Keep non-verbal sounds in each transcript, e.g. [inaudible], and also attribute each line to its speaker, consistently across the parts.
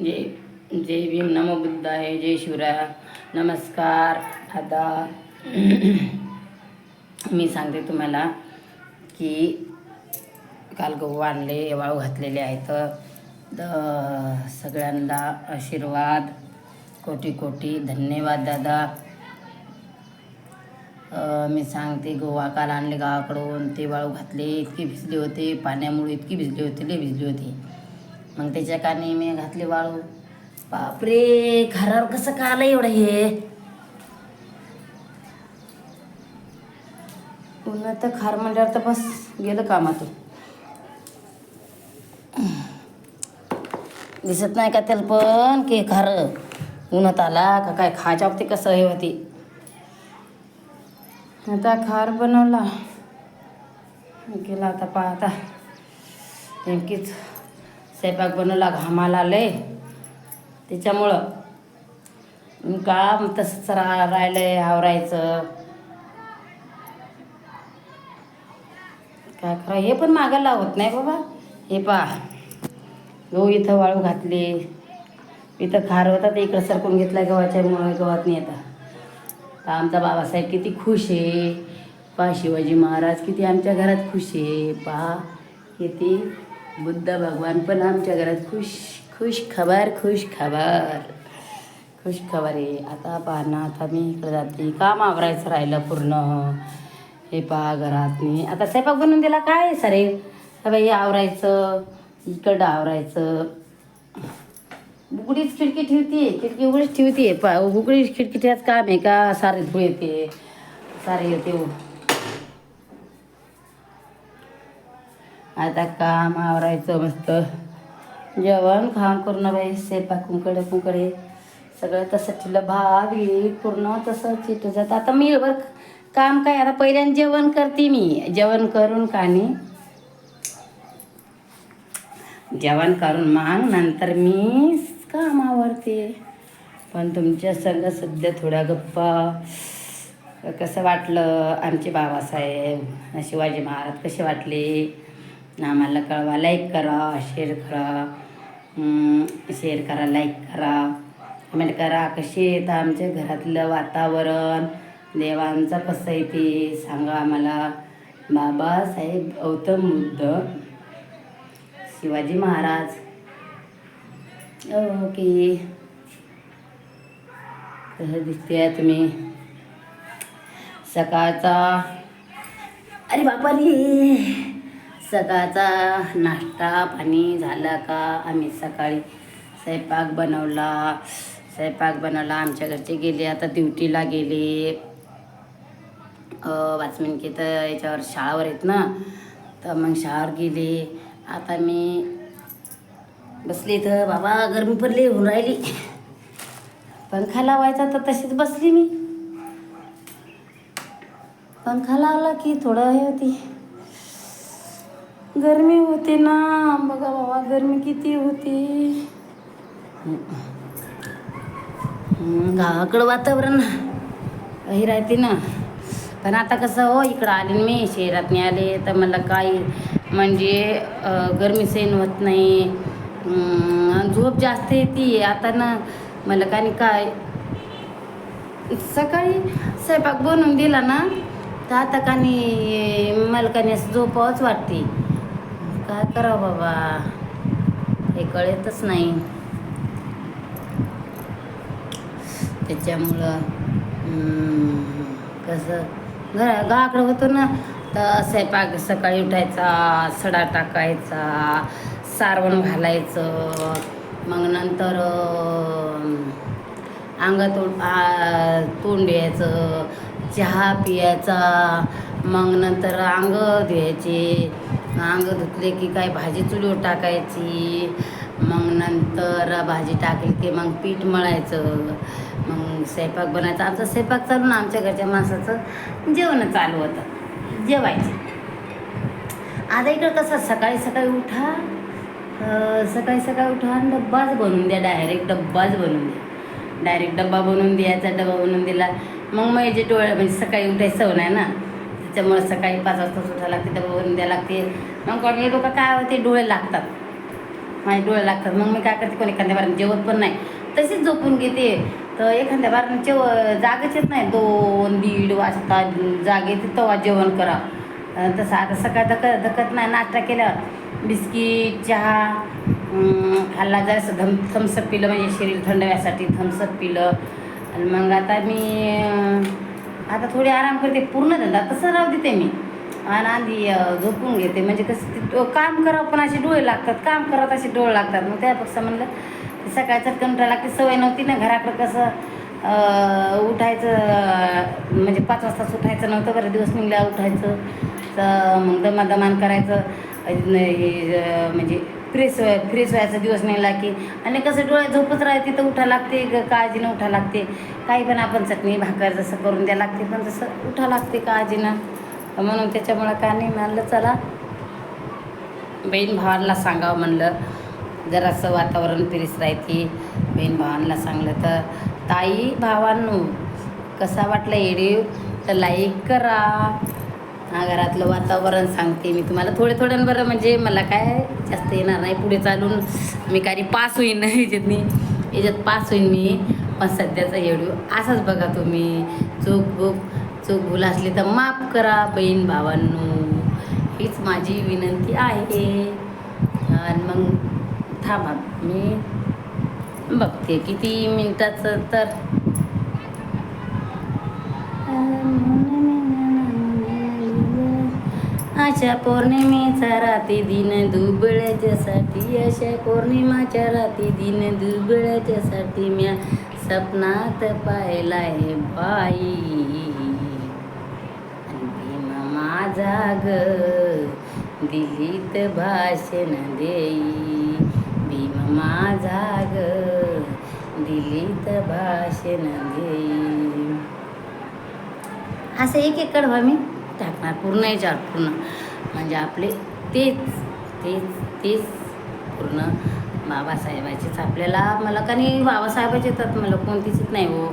Speaker 1: जय जय भीम नमो बुद्धाय जय शिवराय. नमस्कार. आता [clears throat] मी सांगते तुम्हाला की काल गहू आणले वाळू घातलेले आहेत. तर सगळ्यांना आशीर्वाद. कोटी कोटी धन्यवाद दादा. मी सांगते गोवा काल आणले गावाकडून. ते वाळू घातले इतकी भिजले होते. पाण्यामुळे इतकी भिजली होती लय भिजली होती. मग त्याच्या कानी मी घातले वाळू. बापरे घरावर कसं का आलं एवढं हे? पुन्हा तर खार म्हणल्यावर तर बस गेलं कामातून. दिसत नाही का त्याला पण की खारं उन्हात आला का काय खायच्या बाबतीत कसं हे होती? आता खार बनवला. केला आता पा आता नेमकीच स्वयंपाक बनवला घामाला लय त्याच्यामुळं काम तसंच रा राहिलंय आवरायचं. काय करा हे पण मागायला लावत नाही बाबा. हे पा गहू इथं वाळू घातले. इथं खार होता ते इकडं सरकून घेतला गव्हाच्या मुळे गव्हात नाही येतात तर आमचा बाबासाहेब किती खुश आहे. पहा शिवाजी महाराज किती आमच्या घरात खुश आहे. पहा किती बुद्ध भगवान पण आमच्या घरात खुश खुश खबर खुश खबर. खुश खबर आहे. आता पहा ना आता मी इकडे जाते. काम आवरायचं राहिलं पूर्ण. हे पहा घरात मी आता स्वयंपाक बनवून दिला काय सरे? बाई आवरायचं इकडं आवरायचं. उघडीच खिडकी ठेवते खिडकी उघडीच ठेवते पा उघडीच खिडकी ठेवायचं काम आहे का? सारे धूळ येते. सारे येते. आता काम आवरायचं मस्त. जेवण खाऊन करून बाई सेपा कुंकडे कुंकडे सगळं तसं ठेवलं भात घे पूर्ण तसं चिटू जातं. आता मी बरं काम काय आता पहिल्यांदा जेवण करते मी. जेवण करून कानी जेवण करून मग नंतर मी काम आवडते पण तुमच्या संग सध्या थोड्या गप्पा कसं वाटलं आमचे बाबासाहेब शिवाजी महाराज कसे वाटले? आम्हाला कळवा. लाईक करा शेअर करा. शेअर करा लाईक करा. कमेंट करा कसे येतं आमच्या घरातलं वातावरण? देवांचं कसं आहे ते सांगा आम्हाला. बाबासाहेब गौतम बुद्ध शिवाजी महाराज. ओके कसं दिसते तुम्ही? सकाळचा अरे बापा रे सकाळचा नाश्ता पाणी झाला का? आम्ही सकाळी स्वयंपाक बनवला. स्वयंपाक बनवला. आमच्या घरचे गेले आता ड्युटीला गेले. वाचमिन की तर याच्यावर शाळावर आहेत ना? तर मग शाळावर गेले. आता मी बसली इथं. बाबा गरमी पडली होऊन राहिली. पंखा लावायचा तर तशीच बसली मी. पंखा लावला की थोडं हे होती. गरमी होती ना. बघा बाबा गरमी किती होती. गावाकडं वातावरण हे राहते ना. पण आता कसं हो इकडं आले मी शहरात नाही आले तर मला काही म्हणजे गर्मी गरमी सहन होत नाही. झोप जास्त येते. आता ना मला काही काय सकाळी स्वयंपाक बनवून दिला ना तर आता कानी मला कानी असं झोपावंच वाटते. काय करावं बाबा? हे कळतच नाही. त्याच्यामुळं कसं? घरा गावाकडं होतं ना तर स्वयंपाक सकाळी उठायचा सडा टाकायचा सारवण घालायचं मग नंतर अंग तोंड तोंड द्यायचं चहा पियाचा मग नंतर अंग धुवायचे अंग धुतले की काय भाजी चुलीवर टाकायची. मग नंतर भाजी टाकली की मग पीठ मळायचं. मग स्वयंपाक बनायचा. आमचा स्वयंपाक चालू ना आमच्या घरच्या माणसाचं. जेवण चालू होतं. जेवायचे. आता इकडं कसं सकाळी सकाळी उठा. सकाळी सकाळी उठा आणि डब्बाच बनवून द्या. डायरेक्ट डब्बाच बनवून द्या. डायरेक्ट डब्बा बनवून द्यायचा डबा बनवून दिला. मग माझे डोळ्या म्हणजे सकाळी उठायचं सवय नाही ना. त्याच्यामुळे सकाळी पाच वाजता उठायला लागते डब्बा बनवून लागते. मग कोणी लोक काय होते डोळे लागतात. माझे डोळे लागतात. मग मी काय करते कोणी एखाद्या बाराने जेवत पण नाही. तशीच झोपून घेते. तर एखाद्या बाराने जेव जागच येत नाही. दोन दीड वाजता जाग येते तेव्हा जेवण करा. तसं आता सकाळ धकत धकत नाही. नाश्ता केल्यावर बिस्किट चहा खाल्ला जरासं धम थम्सअप पिलं. म्हणजे शरीर थंड व्हायसाठी थम्सअप पिलं. आणि मग आता मी आता थोडी आराम करते पूर्ण धंदा तसं राहू देते मी. आणि आधी झोपून घेते. म्हणजे कसं काम करावं पण असे डोळे लागतात. काम करावं असे डोळे लागतात. मग त्यापेक्षा म्हणलं सकाळचा कंटाळा लागते. सवय नव्हती ना घराकडं कसं उठायचं म्हणजे पाच वाजताच उठायचं नव्हतं बरं. दिवस निघल्या उठायचं. तर मग दमादमान करायचं. हे, म्हणजे फ्रेश व्हाय फ्रेश व्हायचा दिवस नाही की. आणि कसं डोळे झोपच राहते तर उठा लागते काळजीनं उठा लागते. काही पण आपण चटणी भाकर जसं करून द्या लागते पण तसं उठा लागते काळजीनं. म्हणून त्याच्यामुळं काय नाही म्हणलं चला. बहीण भावांना सांगावं म्हणलं. जरासं वातावरण फ्रेश राहते. बहीण भावांना सांगलं तर ताई भावांनो कसा वाटला एडिओ तर लाईक करा. हा घरातलं वातावरण सांगते मी तुम्हाला. थोडे थोड्यान बरं म्हणजे मला काय जास्त येणार नाही. पुढे चालून मी काही पास होईन नाही याच्यात मी. याच्यात पास होईन मी. पण सध्याचा व्हिडिओ असाच बघा तुम्ही. चूक बुक चूक भूल असली तर माफ करा बहीण भावांनो. हीच माझी विनंती आहे. आणि मग थांबा मी बघते किती मिनटाचं तर. अशा पौर्णिमेचा राती दिन दुबळ्याच्यासाठी अशा पौर्णिमाच्या राती दिन दुबळ्याच्यासाठी म्या सपनात पाहिलाय बाई. भीमा माझा ग दिलीत भाषण देई. भीम माझा ग दिलीत भाषण देई. असं एक एकड कडवा मी टाकणार पूर्ण याच्यावर पूर्ण. म्हणजे आपले तेच तेच तेच पूर्ण बाबासाहेबाचेच. आपल्याला मला का नाही बाबासाहेबाचे येतात मला कोणतीच नाही हो.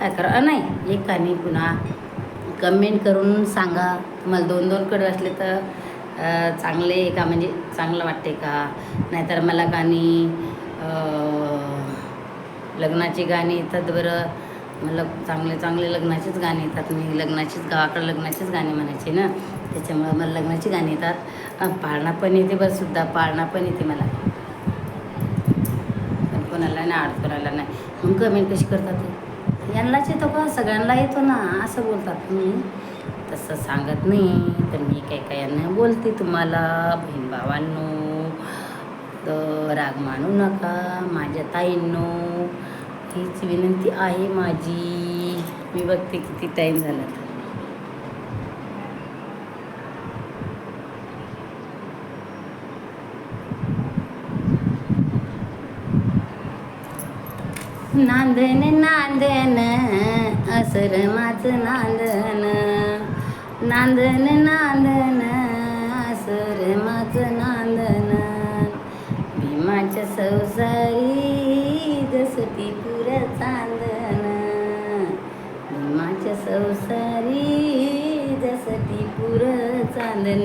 Speaker 1: काय करा नाही एक कानी पुन्हा कमेंट करून सांगा. तुम्हाला दोन दोन कडे असले तर चांगले का? म्हणजे चांगलं वाटते का? नाहीतर मला गाणी लग्नाची गाणी येतात बरं. मला चांगले चांगले लग्नाचीच गाणी येतात. मी लग्नाचीच गावाकडं लग्नाचीच गाणी म्हणायची ना. त्याच्यामुळं मला लग्नाची गाणी येतात. पाळणा पण येते बरं सुद्धा. पाळणा पण येते मला. पण कोणाला नाही आड कोणाला नाही. मग कमेंट कशी करतात यांनाच येतो का? सगळ्यांना येतो ना. असं बोलतात. मी तसं सांगत नाही. तर मी काही काय यांना बोलते तुम्हाला? बहीण भावांनो तर राग मानू नका. माझ्या ताईंनो हीच विनंती आहे माझी. मी बघते किती टाईम झाला तर. नांदन नांदन असर माझं नांदन. नांदन नांदन असर माझं नांदन. भीमाच्या संसारी जसती पुर चांदन माझ्या संसारी जसती पुर चांदन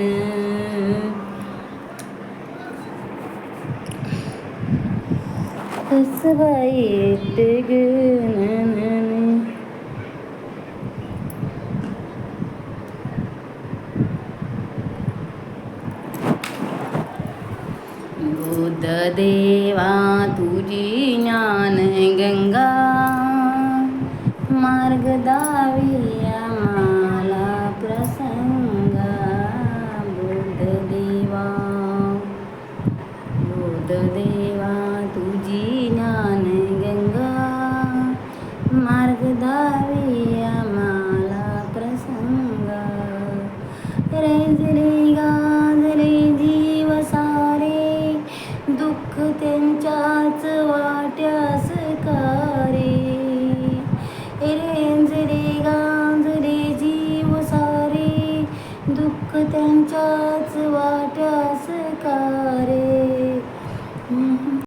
Speaker 1: कसबाई गणन बुद्ध देवा तुझी ज्ञान 你跟。त्यांच्याच वाट